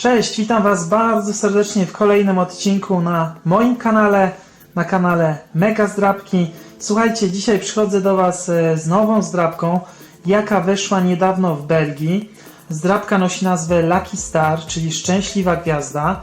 Cześć, witam Was bardzo serdecznie w kolejnym odcinku na moim kanale, na kanale Mega Zdrabki. Słuchajcie, dzisiaj przychodzę do Was e, z nową zdrabką, jaka weszła niedawno w Belgii. Zdrabka nosi nazwę Lucky Star, czyli szczęśliwa gwiazda.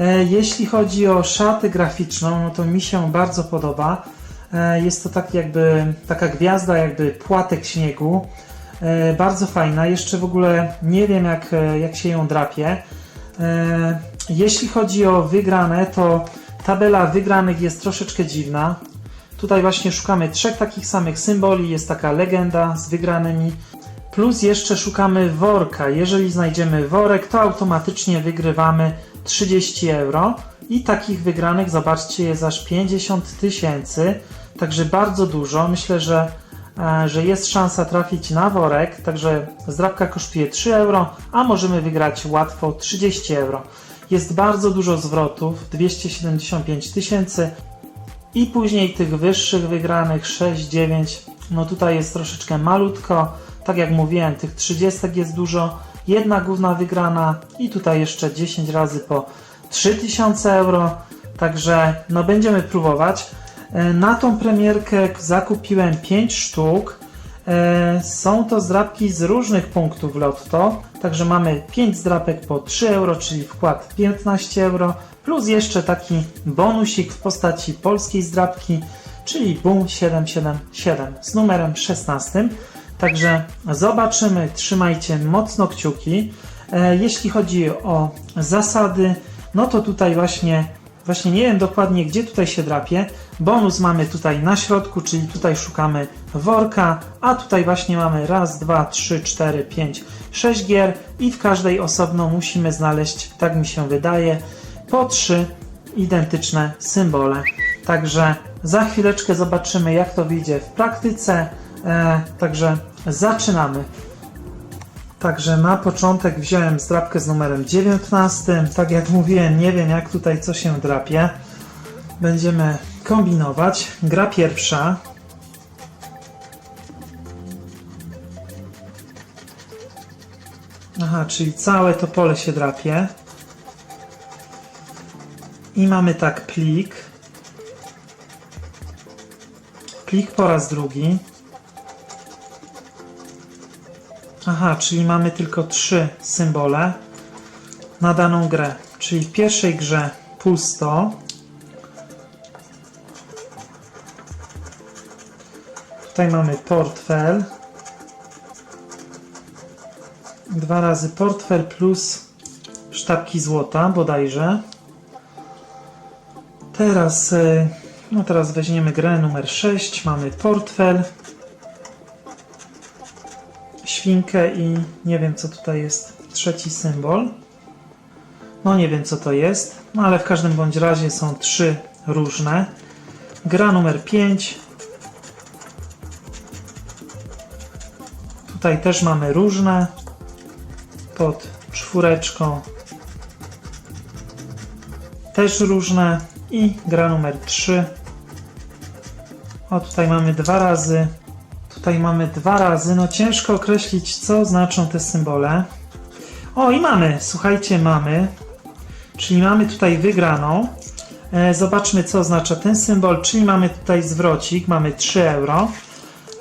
E, Jeśli chodzi o szatę graficzną, no to mi się bardzo podoba. E, Jest to tak jakby taka gwiazda, jakby płatek śniegu. Bardzo fajna. Jeszcze w ogóle nie wiem, jak, jak się ją drapie. E, Jeśli chodzi o wygrane, to tabela wygranych jest troszeczkę dziwna. Tutaj właśnie szukamy trzech takich samych symboli. Jest taka legenda z wygranymi. Plus jeszcze szukamy worka. Jeżeli znajdziemy worek, to automatycznie wygrywamy 30 euro. I takich wygranych, zobaczcie, jest aż 50 tysięcy. Także bardzo dużo. Myślę, że, że jest szansa trafić na worek. Także zdrabka kosztuje 3 euro, a możemy wygrać łatwo 30 euro. Jest bardzo dużo zwrotów 275 tysięcy. I później tych wyższych wygranych 6, 9. No tutaj jest troszeczkę malutko. Tak jak mówiłem, tych 30 jest dużo. Jedna główna wygrana i tutaj jeszcze 10 razy po 3000 euro. Także no będziemy próbować. E, Na tą premierkę zakupiłem 5 sztuk. E, Są to zdrabki z różnych punktów lotto. Także mamy 5 zdrapek po 3 euro, czyli wkład 15 euro. Plus jeszcze taki bonusik w postaci polskiej zdrabki, czyli BUM 777 z numerem 16. Także zobaczymy, trzymajcie mocno kciuki. E, Jeśli chodzi o zasady, no to tutaj właśnie, właśnie nie wiem dokładnie gdzie tutaj się drapie. Bonus mamy tutaj na środku, czyli tutaj szukamy worka, a tutaj właśnie mamy raz, dwa, trzy, cztery, pięć, sześć gier i w każdej osobno musimy znaleźć, tak mi się wydaje, po trzy identyczne symbole. Także za chwileczkę zobaczymy jak to wyjdzie w praktyce. E, także zaczynamy. Także na początek wziąłem zdrapkę z numerem 19. Tak jak mówiłem, nie wiem jak tutaj co się drapie. Będziemy kombinować. Gra pierwsza. Aha, czyli całe to pole się drapie. I mamy tak plik. Plik po raz drugi. Aha, czyli mamy tylko trzy symbole na daną grę. Czyli w pierwszej grze pusto. Tutaj mamy portfel. Dwa razy portfel plus sztabki złota bodajże. Teraz, e, no teraz weźmiemy grę numer 6. Mamy portfel świnkę i nie wiem co tutaj jest trzeci symbol. No nie wiem co to jest, no ale w każdym bądź razie są trzy różne. Gra numer 5. Tutaj też mamy różne. Pod czwóreczką też różne. I gra numer 3. O tutaj mamy dwa razy Tutaj mamy dwa razy. No ciężko określić, co znaczą te symbole. O, i mamy, słuchajcie, mamy. Czyli mamy tutaj wygraną. E, zobaczmy, co oznacza ten symbol. Czyli mamy tutaj zwrocik, mamy 3 euro.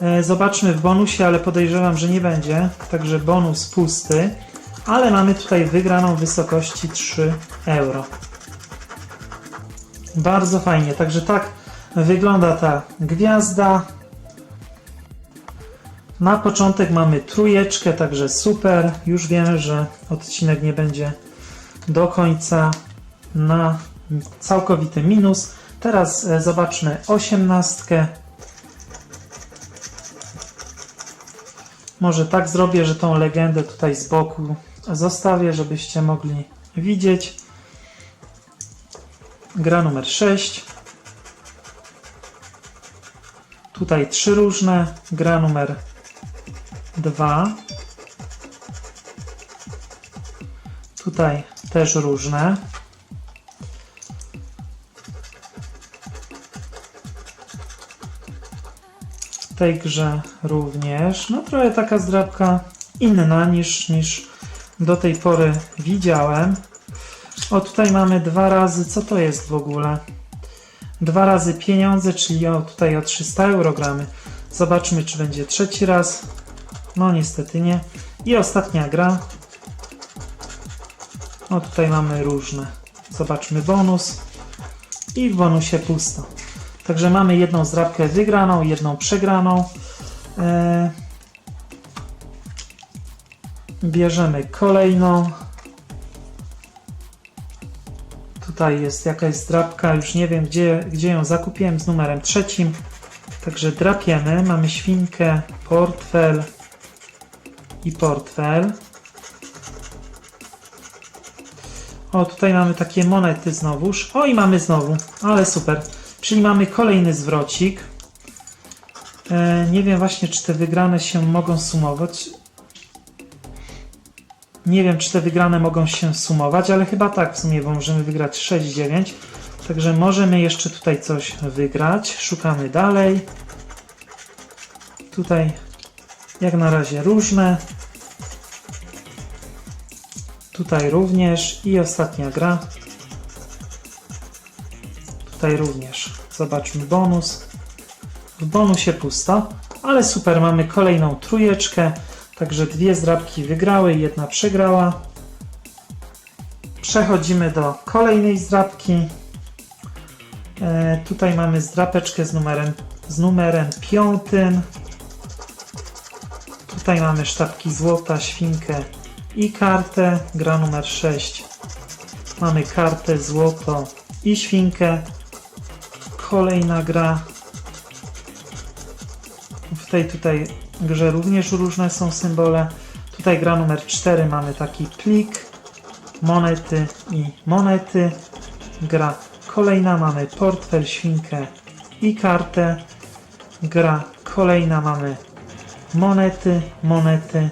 E, zobaczmy w bonusie, ale podejrzewam, że nie będzie. Także bonus pusty. Ale mamy tutaj wygraną w wysokości 3 euro. Bardzo fajnie. Także tak wygląda ta gwiazda. Na początek mamy trójeczkę, także super. Już wiemy, że odcinek nie będzie do końca na całkowity minus. Teraz e, zobaczmy osiemnastkę. Może tak zrobię, że tą legendę tutaj z boku zostawię, żebyście mogli widzieć. Gra numer 6. Tutaj trzy różne. Gra numer 2. Tutaj też różne. W tej grze również. No trochę taka zdrabka inna niż, niż do tej pory widziałem. O, tutaj mamy dwa razy, co to jest w ogóle? Dwa razy pieniądze, czyli o, tutaj o 300 euro gramy. Zobaczmy, czy będzie trzeci raz. No, niestety nie. I ostatnia gra. O, tutaj mamy różne. Zobaczmy bonus. I w bonusie pusto. Także mamy jedną zdrabkę wygraną, jedną przegraną. Eee, bierzemy kolejną. Tutaj jest jakaś zdrabka, już nie wiem gdzie, gdzie ją zakupiłem z numerem trzecim. Także drapiemy. Mamy świnkę, portfel i portfel. O, tutaj mamy takie monety znowuż. O, i mamy znowu, ale super. Czyli mamy kolejny zwrocik. E, nie wiem właśnie, czy te wygrane się mogą sumować. Nie wiem, czy te wygrane mogą się sumować, ale chyba tak w sumie, bo możemy wygrać 6-9. Także możemy jeszcze tutaj coś wygrać. Szukamy dalej. Tutaj jak na razie różne. Tutaj również i ostatnia gra. Tutaj również. Zobaczmy bonus. W bonusie pusto, ale super, mamy kolejną trójeczkę. Także dwie zdrabki wygrały, jedna przegrała. Przechodzimy do kolejnej zdrabki. E, tutaj mamy zdrapeczkę z numerem, z numerem piątym. Tutaj mamy sztabki złota, świnkę i kartę. Gra numer 6. Mamy kartę, złoto i świnkę. Kolejna gra. W tej tutaj grze również różne są symbole. Tutaj gra numer 4 mamy taki plik, monety i monety. Gra kolejna mamy portfel, świnkę i kartę. Gra kolejna mamy monety, monety.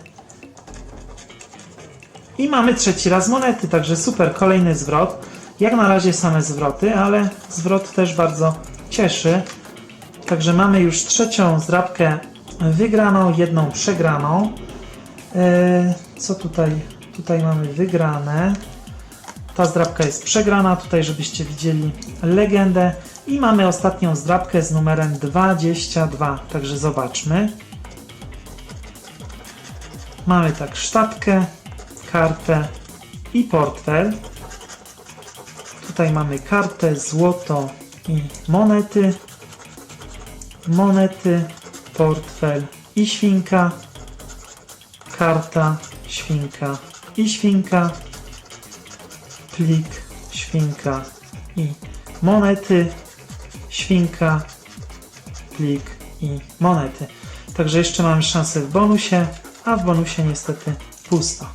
I mamy trzeci raz monety, także super, kolejny zwrot. Jak na razie same zwroty, ale zwrot też bardzo cieszy. Także mamy już trzecią zdrabkę wygraną, jedną przegraną. E, Co tutaj? Tutaj mamy wygrane. Ta zdrabka jest przegrana, tutaj żebyście widzieli legendę. I mamy ostatnią zdrabkę z numerem 22, także zobaczmy. Mamy tak sztabkę, kartę i portfel. Tutaj mamy kartę, złoto i monety. Monety, portfel i świnka. Karta, świnka i świnka. Plik, świnka i monety. Świnka, plik i monety. Także jeszcze mamy szansę w bonusie, a w bonusie niestety pusto.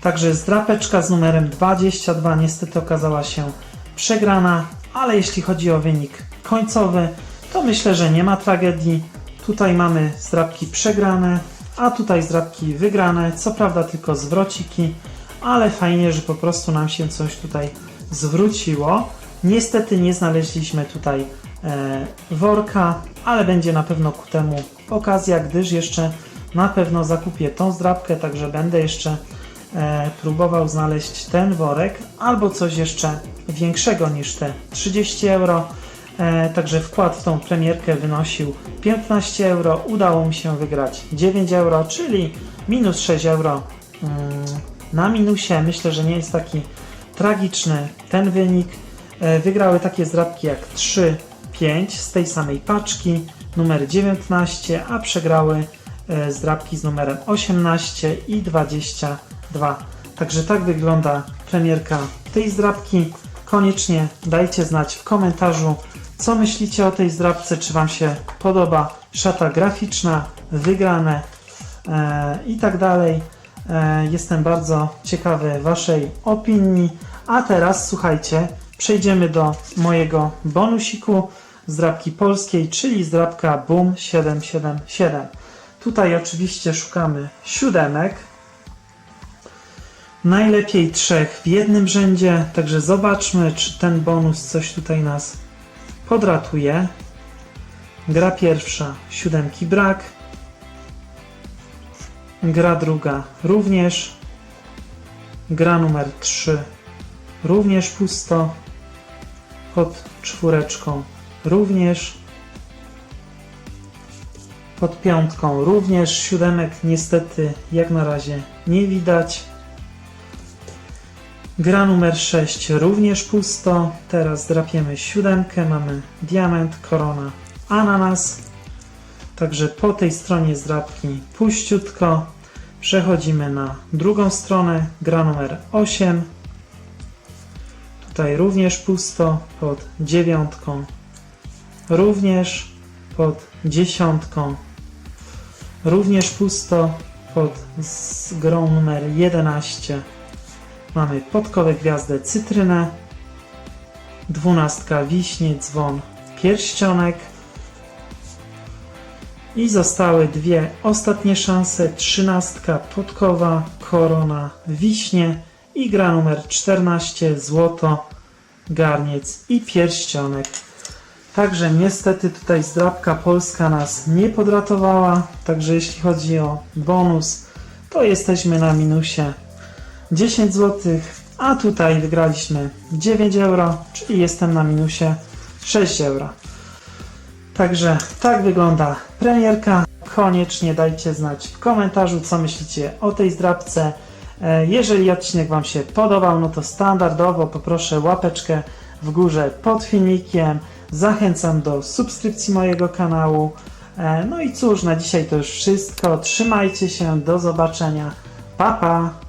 Także zdrapeczka z numerem 22 niestety okazała się przegrana, ale jeśli chodzi o wynik końcowy, to myślę, że nie ma tragedii. Tutaj mamy zdrapki przegrane, a tutaj zdrapki wygrane. Co prawda tylko zwrociki, ale fajnie, że po prostu nam się coś tutaj zwróciło. Niestety nie znaleźliśmy tutaj e, worka, ale będzie na pewno ku temu okazja, gdyż jeszcze na pewno zakupię tą zdrabkę, także będę jeszcze e, próbował znaleźć ten worek albo coś jeszcze większego niż te 30 euro. E, także wkład w tą premierkę wynosił 15 euro. Udało mi się wygrać 9 euro, czyli minus 6 euro mm, na minusie. Myślę, że nie jest taki tragiczny ten wynik. E, wygrały takie zdrabki jak 3, 5 z tej samej paczki, numer 19, a przegrały zdrabki z numerem 18 i 22. Także tak wygląda premierka tej zdrabki. Koniecznie dajcie znać w komentarzu, co myślicie o tej zdrabce, czy Wam się podoba szata graficzna, wygrane e, i tak dalej. E, jestem bardzo ciekawy Waszej opinii. A teraz słuchajcie, przejdziemy do mojego bonusiku zdrabki polskiej, czyli zdrabka Boom 777. Tutaj oczywiście szukamy siódemek. Najlepiej trzech w jednym rzędzie, także zobaczmy, czy ten bonus coś tutaj nas podratuje. Gra pierwsza, siódemki brak. Gra druga również. Gra numer 3 również pusto. Pod czwóreczką również. Pod piątką również. Siódemek niestety jak na razie nie widać. Gra numer 6 również pusto. Teraz drapiemy siódemkę. Mamy diament, korona, ananas. Także po tej stronie zdrapki puściutko. Przechodzimy na drugą stronę. Gra numer 8. Tutaj również pusto pod dziewiątką. Również pod dziesiątką. Również pusto pod z grą numer 11. Mamy podkowe gwiazdę cytrynę. Dwunastka wiśnie, dzwon, pierścionek. I zostały dwie ostatnie szanse. Trzynastka podkowa, korona, wiśnie i gra numer 14 złoto, garniec i pierścionek. Także niestety tutaj zdrabka polska nas nie podratowała. Także jeśli chodzi o bonus, to jesteśmy na minusie 10 zł, a tutaj wygraliśmy 9 euro, czyli jestem na minusie 6 euro. Także tak wygląda premierka. Koniecznie dajcie znać w komentarzu, co myślicie o tej zdrabce. E, Jeżeli odcinek Wam się podobał, no to standardowo poproszę łapeczkę w górze pod filmikiem. Zachęcam do subskrypcji mojego kanału. E, No i cóż, na dzisiaj to już wszystko. Trzymajcie się, do zobaczenia. Pa, pa!